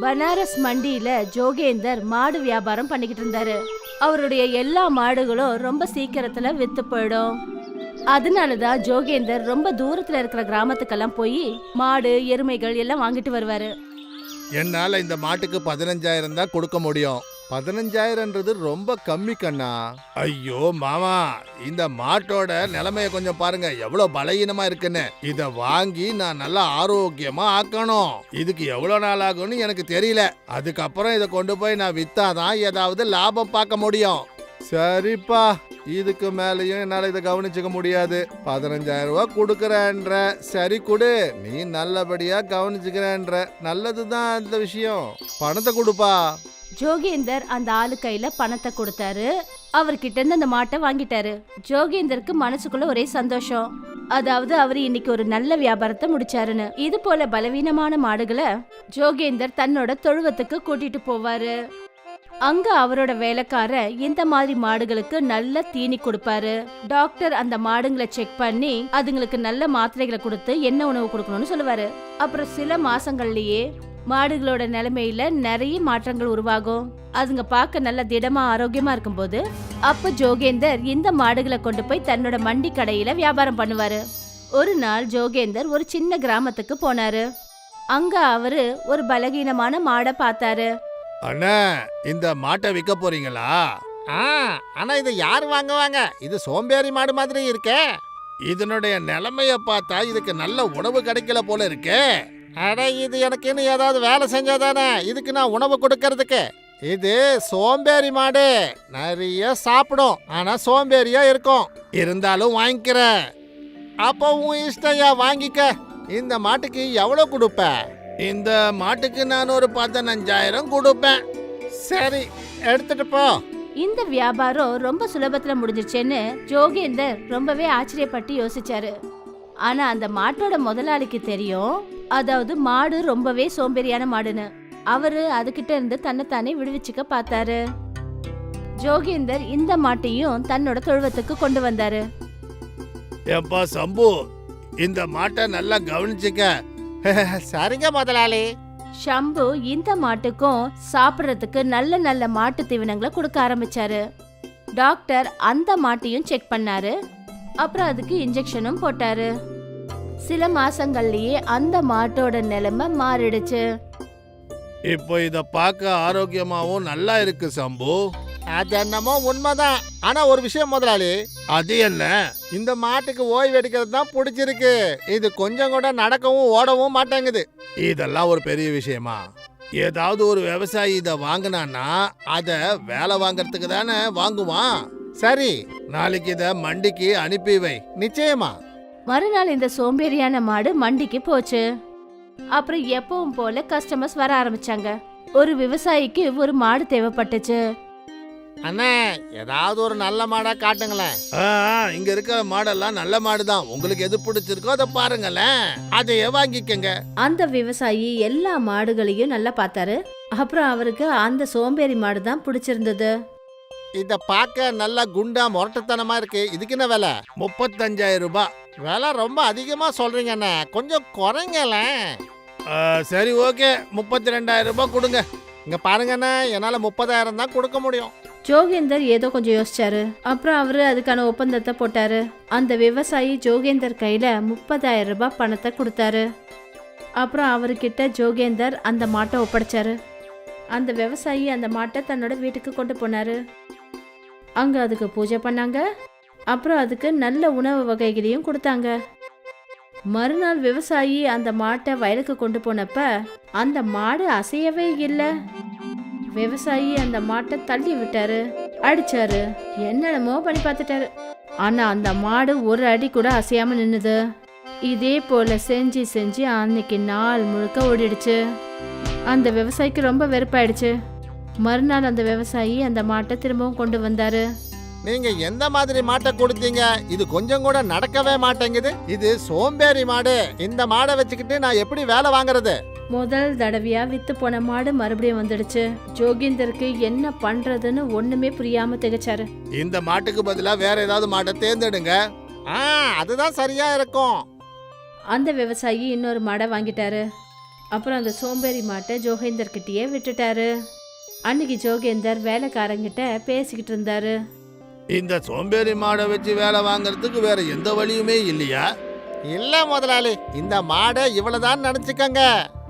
பனாரஸ் மண்டியில ஜோகேந்தர் மாடு வியாபாரம் பண்ணிக்கிட்டு இருந்தாரு. அவருடைய எல்லா மாடுகளும் ரொம்ப சீக்கிரத்துல வித்து போயிடும். அதனாலதான் ஜோகேந்தர் ரொம்ப தூரத்துல இருக்கிற கிராமத்துக்கெல்லாம் போய் மாடு எருமைகள் எல்லாம் வாங்கிட்டு வருவாரு. என்னால இந்த மாட்டுக்கு பதினஞ்சாயிரம் தான் கொடுக்க முடியும். பதினஞ்சாயிரம்ன்றது ரொம்ப கம்மி கண்ணா. ஐயோ மாமா இந்த மாட்டோட நிலைமைய கொஞ்சம் பாருங்க. எவ்வளவு பலகீனமா இருக்குன்னு. இத வாங்கி நான் நல்லா ஆரோக்கியமா ஆக்கணும். இதுக்கு எவ்வளவு நாள் ஆகும்னு எனக்கு தெரியல. அதுக்கப்புறம் இதை கொண்டு போய் நான் வித்தாதான் ஏதாவது லாபம் பார்க்க முடியும். சரிப்பா இதுக்கு மேலேயும் என்னால இதை கவனிச்சுக்க முடியாது. பதினஞ்சாயிரம் ரூபாய் கொடுக்கறேன்ற. சரி கொடு நீ நல்லபடியா கவனிச்சுக்கிறேன்ற. நல்லதுதான் இந்த விஷயம். பணத்தை கொடுப்பா. ஜோகேந்தர் அந்த ஆளு கையில பணத்தை கொடுத்தாரு. அவர்கிட்ட இருந்து அந்த மாட்டை வாங்கிட்டாரு. ஜோகேந்தருக்கு மனசுக்குள்ள ஒரே சந்தோஷம். அதாவது அவர் இன்னைக்கு ஒரு நல்ல வியாபாரத்தை முடிச்சாருன்னு. இது போல பலவீனமான மாடுகளை ஜோகேந்தர் தன்னோட தொழுவத்துக்கு கூட்டிட்டு போவாரு. அங்க அவரோட வேலைக்கார இந்த மாதிரி மாடுகளுக்கு நல்ல தீனி கொடுப்பாரு. டாக்டர் அந்த மாடுங்களை செக் பண்ணி அதுங்களுக்கு நல்ல மாத்திரைகளை கொடுத்து என்ன உணவு கொடுக்கணும்னு சொல்லுவாரு. அப்புறம் சில மாசங்கள்லயே மாடுகளோட நிலைமையில நிறைய மாற்றங்கள் உருவாகும். அதுங்க பார்க்க நல்ல திடமா ஆரோக்கியமா இருக்கும்போது அப்ப ஜோகேந்தர் இந்த மாடுகளை கொண்டு போய் தன்னோட மண்டி கடையில வியாபாரம் பண்ணுவாரு. ஒரு நாள் ஜோகேந்தர் ஒரு சின்ன கிராமத்துக்கு போனாரு. அங்க அவரு ஒரு பலகீனமான மாடை பார்த்தாரு. அண்ணா இந்த மாட்டை விற்க போறீங்களா? ஆ ஆனா இதை யார் வாங்குவாங்க? இது சோம்பேறி மாடு மாதிரி இருக்கே. இதனுடைய நிலைமைய பார்த்தா இதுக்கு நல்ல உணவு கிடைக்கல போல இருக்கே. அட இது எனக்கு இன்னும் ஏதாவது வேலை செஞ்சாதானே இதுக்கு நான் உணவு கொடுக்கறதுக்கு. இது சோம்பேறி மாடு. நிறைய சாப்பிடும். ஆனா சோம்பேறியா இருக்கும். இருந்தாலும் வாங்கிக்கிறேன் அப்போ உன் இஷ்டம் ஏன் வாங்கிக்க. இந்த மாட்டுக்கு எவ்வளவு கொடுப்ப? இந்த மாட்டுக்கு நான் ஒரு பதினஞ்சாயிரம் கொடுப்பேன். சரி எடுத்துட்டு போ. இந்த வியாபாரம் ரொம்ப சுலபத்துல முடிஞ்சிருச்சேன்னு ஜோகேந்தர் ரொம்பவே ஆச்சரியப்பட்டு யோசிச்சாரு. ஆனா அந்த மாட்டோட முதலாளிக்கு தெரியும் அதாவது மாடு ரொம்பவே சோம்பேறியான மாடுன்னு. அவரு அதுகிட்ட இருந்து தன்னைத்தானே விடுவிச்சுக்க பார்த்தாரு. ஜோகேந்தர் இந்த மாட்டையும் தன்னோட தொழுவத்துக்கு கொண்டு வந்தாரு. ஏப்பா சம்பு இந்த மாட்டை நல்லா கவனிச்சுக்க. சரிங்க முதலாளி. ஷம்பு இந்த மாட்டுக்கும் சாப்பிட்றதுக்கு நல்ல நல்ல மாட்டு தீவனங்களை கொடுக்க ஆரம்பிச்சாரு. டாக்டர் அந்த மாட்டையும் செக் பண்ணாரு. அப்புறம் அதுக்கு இன்ஜெக்ஷனும் போட்டாரு. சில மாசங்கள்லயே அந்த மாட்டோட நிலைமை மாறிடுச்சு. இப்போ இத பார்க்க ஆரோக்கியமாவும் நல்லா இருக்கு சம்பு. அது என்னமோ உண்மைதான். ஆனா ஒரு விஷயம் முதலாளி. அது என்ன? இந்த மாட்டுக்கு ஓய்வு எடுக்கிறது தான் பிடிச்சிருக்கு. இது கொஞ்சம் கூட நடக்கவும் ஓடவும் மாட்டேங்குது. இதெல்லாம் ஒரு பெரிய விஷயமா? ஏதாவது ஒரு விவசாயி இத வாங்கினான்னா அத வேலை வாங்குறதுக்கு தானே வாங்குவான்? சரி. நாளைக்கு இத மண்டிக்கு அனுப்பி வை. நிச்சயமா. மறுநாள் இந்த சோம்பேறியான மாடு மண்டிக்கு போச்சு. அப்புறம் எப்பவும் போல கஸ்டமர்ஸ் வர ஆரம்பிச்சாங்க. ஒரு விவசாயிக்கு ஒரு மாடு தேவைப்பட்டுச்சு. அண்ணே ஏதாவது ஒரு நல்ல மாடா காட்டுங்களேன். ஆ, ஆ, இங்க இருக்கிற மாடெல்லாம் நல்ல மாடு தான் உங்களுக்கு எது பிடிச்சிருக்கோ அதை பாருங்களேன். அதையே வாங்கிக்கங்க. அந்த விவசாயி எல்லா மாடுகளையும் நல்லா பார்த்தாரு. அப்புறம் அவருக்கு அந்த சோம்பேறி மாடு தான் பிடிச்சிருந்தது. இத பார்க்க நல்லா குண்டா முரட்டுத்தனமா இருக்கு. இதுக்கு என்ன விலை? முப்பத்தஞ்சாயிரம் ரூபாய். விலை ரொம்ப அதிகமா சொல்றீங்க அண்ணே. கொஞ்சம் குறைங்களேன் ஆ, சரி ஓகே. முப்பத்தி ரெண்டாயிரம் ரூபாய் கொடுங்க. இங்க பாருங்க அண்ணே என்னால முப்பதாயிரம் தான் கொடுக்க முடியும். ஜோகேந்தர் ஏதோ கொஞ்சம் யோசிச்சாரு. அப்புறம் அவரு அதுக்கான ஒப்பந்தத்தை போட்டாரு. அந்த விவசாயி ஜோகேந்தர் கையில முப்பதாயிரம் ரூபாய் பணத்தை கொடுத்தாரு. அப்புறம் அவர்கிட்ட ஜோகேந்தர் அந்த மாட்டை ஒப்படைச்சாரு. அந்த விவசாயி அந்த மாட்டை தன்னோட வீட்டுக்கு கொண்டு போனாரு. அங்க அதுக்கு பூஜை பண்ணாங்க. அப்புறம் அதுக்கு நல்ல உணவு வகைகளையும் கொடுத்தாங்க. மறுநாள் விவசாயி அந்த மாட்டை வயலுக்கு கொண்டு போனப்ப அந்த மாடு அசையவே இல்லை. விவசாயி அந்த மாட்டை தள்ளி விட்டாரு அடிச்சாரு என்னென்னமோ பண்ணி பார்த்துட்டாரு. ஆனா அந்த மாடு ஒரு அடி கூட அசையாம நின்னுது. இதே போல செஞ்சு செஞ்சு அன்னைக்கு நாள் முழுக்க ஓடிடுச்சு. அந்த விவசாயிக்கு ரொம்ப வெறுப்பாயிடுச்சு. மறுநாள் அந்த விவசாயி அந்த மாட்டை திரும்பவும் கொண்டு வந்தாரு. நீங்க எந்த மாதிரி மாட்டை கொடுத்தீங்க? இது கொஞ்சம் கூட நடக்கவே மாட்டேங்குது. இது சோம்பேறி மாடு. இந்த மாடை வச்சுக்கிட்டு நான் எப்படி வேலை வாங்குறது? முதல் தடவையா வித்து போன மாடு மறுபடியும் வந்துடுச்சு. ஜோகேந்தருக்கு என்ன பண்றதுன்னு ஒண்ணுமே புரியாம திகச்சாரு. இந்த மாட்டுக்கு பதிலா வேற ஏதாவது மாட்டை தேர்ந்தெடுங்க. ஆ அதுதான் சரியா இருக்கும். அந்த விவசாயி இன்னொரு மாடை வாங்கிட்டாரு. அப்புறம் அந்த சோம்பேறி மாட்டை ஜோகேந்தர் கிட்டயே விட்டுட்டாரு. அன்னைக்கு ஜோகேந்தர் வேலைக்காரங்கிட்ட பேசிக்கிட்டு இருந்தாரு. இந்த சோம்பேறி மாடை வச்சு வேலை வாங்குறதுக்கு வேற எந்த வழியுமே இல்லையா? இல்ல முதலாளி இந்த மாடை இவ்வளவுதான் நினைச்சுக்கங்க.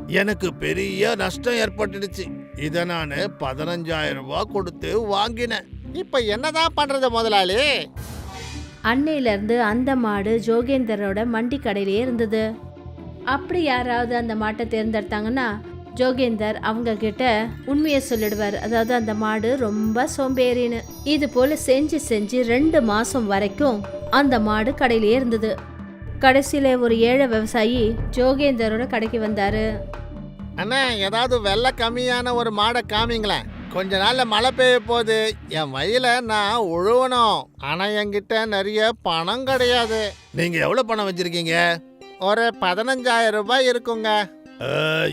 எனக்கு பெரிய நஷ்டம் ஏற்பட்டுடுச்சு. இதை நான் பதினஞ்சாயிரம் ரூபாய் கொடுத்து வாங்கினேன். இப்ப என்னதான் பண்றது முதலாளி? அன்னையில இருந்து அந்த மாடு ஜோகேந்தரோட மண்டி கடையிலே இருந்தது. அப்படி யாராவது அந்த மாட்டை தேர்ந்தெடுத்தாங்கன்னா ஜோகேந்தர் அவங்க கிட்ட உண்மையை சொல்லிடுவார். அதாவது அந்த மாடு ரொம்ப சோம்பேறின்னு. இது போல செஞ்சு செஞ்சு ரெண்டு மாசம் வரைக்கும் அந்த மாடு கடையிலே இருந்தது. கடைசியில ஒரு ஏழை விவசாயி ஜோகேந்தரோட கடைக்கு வந்தாரு. அண்ணா ஏதாவது வெள்ளை கம்மியான ஒரு மாடை காமிங்களேன் கொஞ்ச நாள்ல மழை பெய்ய போகுது. என் வயல நான் உழுவணும். ஆனா என்கிட்ட நிறைய பணம் கிடையாது. நீங்க எவ்வளவு பணம் வச்சிருக்கீங்க? ஒரு பதினஞ்சாயிரம் ரூபாய் இருக்குங்க.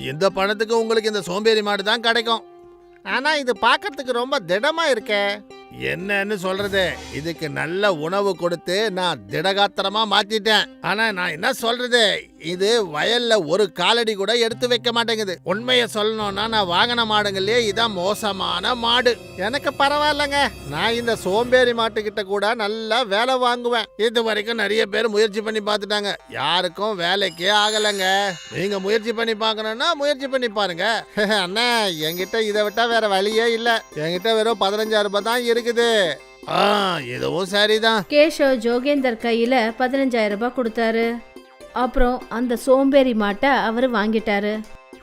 இந்த பணத்துக்கு உங்களுக்கு இந்த சோம்பேறி மாடு தான் கிடைக்கும். ஆனா இது பார்க்கறதுக்கு ரொம்ப திடமா இருக்கே. என்னன்னு சொல்றது. இதுக்கு நல்ல உணவு கொடுத்து நான் திடகாத்திரமா மாத்திட்டேன். ஆனா நான் என்ன சொல்றது? இது வயல்ல ஒரு காலடி கூட எடுத்து வைக்க மாட்டேங்குது. உண்மையை சொல்லணும்னா நான் வாங்கின மாடுங்களே இதான் மோசமான மாடு. எனக்கு பரவாயில்லைங்க. நான் இந்த சோம்பேறி மாட்டுக்கிட்ட கூட நல்லா வேலை வாங்குவேன். இது வரைக்கும் நிறைய பேர் முயற்சி பண்ணி பார்த்துட்டாங்க. யாருக்கும் வேலைக்கே ஆகலைங்க. நீங்க முயற்சி பண்ணி பார்க்கணும்னா முயற்சி பண்ணி பாருங்க. அண்ணா என்கிட்ட இதை விட்டா வேற வழியே இல்லை. என்கிட்ட வெறும் பதினஞ்சாயிரம் ரூபாய் தான் இருக்குது ஆ இதுவும் சரிதான். கேஷவ் ஜோகேந்தர் கையில பதினஞ்சாயிரம் ரூபாய் கொடுத்தாரு. அப்புறம் அந்த சோம்பேறி மாட்டை அவர் வாங்கிட்டாரு.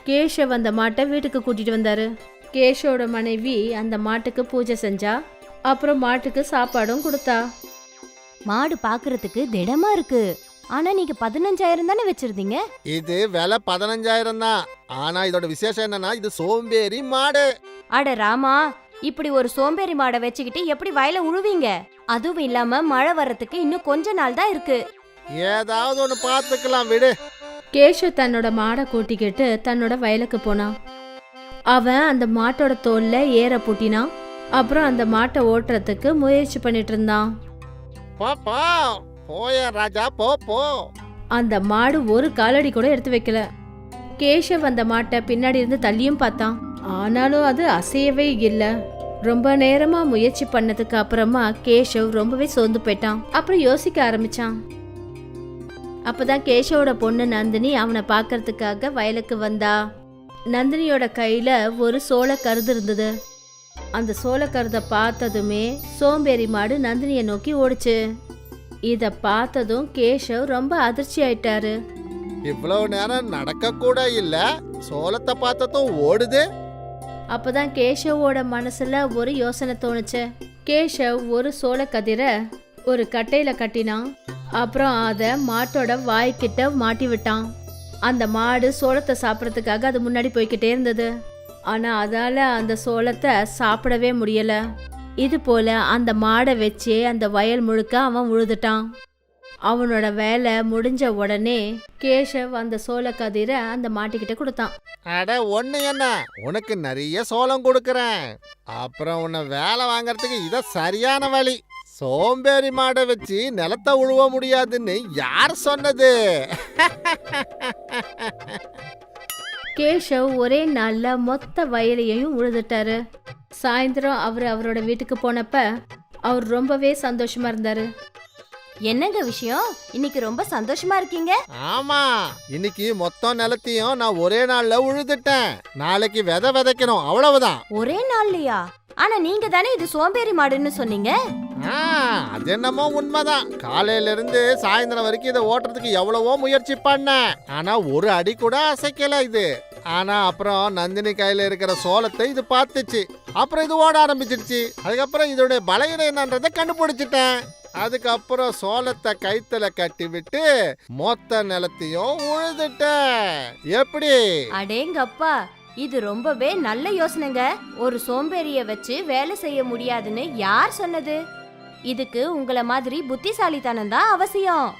கேஷவ் அந்த மாட்டை வீட்டுக்கு கூட்டிட்டு வந்தாரு. கேஷவோட மனைவி அந்த மாட்டுக்கு பூஜை செஞ்சா அப்புறம் மாட்டுக்கு சாப்பாடும் கொடுத்தா. மாடு பாக்குறதுக்கு திடமா இருக்கு. ஆனா நீங்க பதினஞ்சாயிரம் தானே வச்சிருந்தீங்க? இது விலை பதினஞ்சாயிரம் தான். ஆனா இதோட விசேஷம் என்னன்னா இது சோம்பேறி மாடு. அட ராமா இப்படி ஒரு சோம்பேறி மாடை வச்சுக்கிட்டு எப்படி வயல உழுவீங்க? அதுவும் இல்லாம மழை வர்றதுக்கு இன்னும் கொஞ்ச நாள் தான் இருக்கு. ஏதாவது ஒன்று பார்த்துக்கலாம் விடு. கேஷவ் தன்னோட மாடை கூட்டிக்கிட்டு தன்னோட வயலுக்கு போனான் அவன் அந்த மாட்டோட தோல்ல ஏற பூட்டினான் அப்புறம் அந்த மாட்டை ஓட்டுறதுக்கு முயற்சி பண்ணிட்டு இருந்தான். போ போ. போய ராஜா போ போ. அந்த மாடு ஒரு காலடி கூட எடுத்து வைக்கல. கேஷவ் அந்த மாட்டை பின்னாடி இருந்து தள்ளியும் பார்த்தான். ஆனாலும் அது அசையவே இல்லை. ரொம்ப நேரமா முயற்சி பண்ணதுக்கு அப்புறமா கேஷவ் ரொம்பவே சோர்ந்து போயிட்டான். அப்புறம் யோசிக்க ஆரம்பிச்சான். அப்பதான் கேஷவோட பொண்ணு நந்தினி அவனை பார்க்கறதுக்காக வயலுக்கு வந்தா. நந்தினியோட கையில ஒரு சோள கருது இருந்தது. அந்த சோளக்கருதை பார்த்ததுமே சோம்பேறி மாடு நந்தினியை நோக்கி ஓடுச்சு. இத பார்த்ததும் கேஷவ் ரொம்ப அதிர்ச்சி ஆயிட்டாரு. இவ்வளவு நேரம் நடக்க கூட இல்ல. சோளத்தை பார்த்ததும் ஓடுது. அப்பதான் கேஷவோட மனசுல ஒரு யோசனை தோணுச்சு. கேஷவ் ஒரு சோள கதிரை ஒரு கட்டையில கட்டினான். அப்புறம் அதை மாட்டோட வாய்க்கிட்ட மாட்டி விட்டான். அந்த மாடு சோளத்தை சாப்பிட்றதுக்காக அது முன்னாடி போய்கிட்டே இருந்தது. ஆனா அதால அந்த சோளத்தை சாப்பிடவே முடியல. இது போல அந்த மாடை வச்சே அந்த வயல் முழுக்க அவன் உழுதுட்டான். அவனோட வேலை முடிஞ்ச உடனே கேஷவ் அந்த சோள கதிரை அந்த மாட்டுக்கிட்ட கொடுத்தான். அட ஒண்ணு என்ன? உனக்கு நிறைய சோளம் கொடுக்கறேன். அப்புறம் உன்னை வேலை வாங்குறதுக்கு இத சரியான வழி. சோம்பேறி மாடை வச்சு நிலத்தை உழுவ முடியாதுன்னு யார் சொன்னது? கேஷவ் ஒரே நாள்ல மொத்த வயலையும் உழுதுட்டாரு. சாயந்தரம் அவர் அவரோட வீட்டுக்கு போனப்ப அவர் ரொம்பவே சந்தோஷமா இருந்தாரு. என்னங்க விஷயம்? இன்னைக்கு ரொம்ப சந்தோஷமா இருக்கீங்க? ஆமா. இன்னைக்கு மொத்தம் நிலத்தையும் நான் ஒரே நாள்ல உழுதுட்டேன். நாளைக்கு விதை விதைக்கணும். அவ்வளவுதான். ஒரே நாள்லயா? ஆனா நீங்க தானே இது சோம்பேறி மாடுன்னு சொன்னீங்க? அது என்னமோ உண்மைதான். காலையில இருந்து சாயந்தரம் வரைக்கும் இதை ஓட்டுறதுக்கு எவ்வளவோ முயற்சி பண்ணேன். ஆனா ஒரு அடி கூட அசைக்கல இது. ஆனா அப்புறம் நந்தினி கையில இருக்கிற சோளத்தை இது பார்த்துச்சு. அப்புறம் இது ஓட ஆரம்பிச்சிருச்சு. அதுக்கப்புறம் இதோட பலகீனம் என்னன்றதை கண்டுபிடிச்சிட்டேன். அதுக்கப்புறம் சோளத்தை கைத்துல கட்டி விட்டு மொத்த நிலத்தையும் உழுதுட்டேன். எப்படி? அடேங்கப்பா இது ரொம்பவே நல்ல யோசனைங்க. ஒரு சோம்பேறிய வச்சு வேலை செய்ய முடியாதுன்னு யார் சொன்னது? இதுக்கு உங்கள மாதிரி புத்திசாலித்தனம் தான் அவசியம்.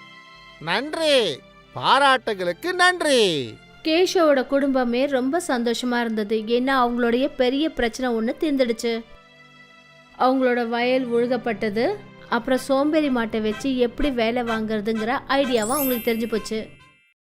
நன்றி. பாராட்டுகளுக்கு நன்றி. கேஷவோட குடும்பமே ரொம்ப சந்தோஷமா இருந்தது. ஏன்னா அவங்களுடைய பெரிய பிரச்சனை ஒன்று தீர்ந்துடுச்சு. அவங்களோட வயல் உழுகப்பட்டது. அப்புறம் சோம்பேறி மாட்டை வச்சு எப்படி வேலை வாங்குறதுங்கிற ஐடியாவும் அவங்களுக்கு தெரிஞ்சு போச்சு?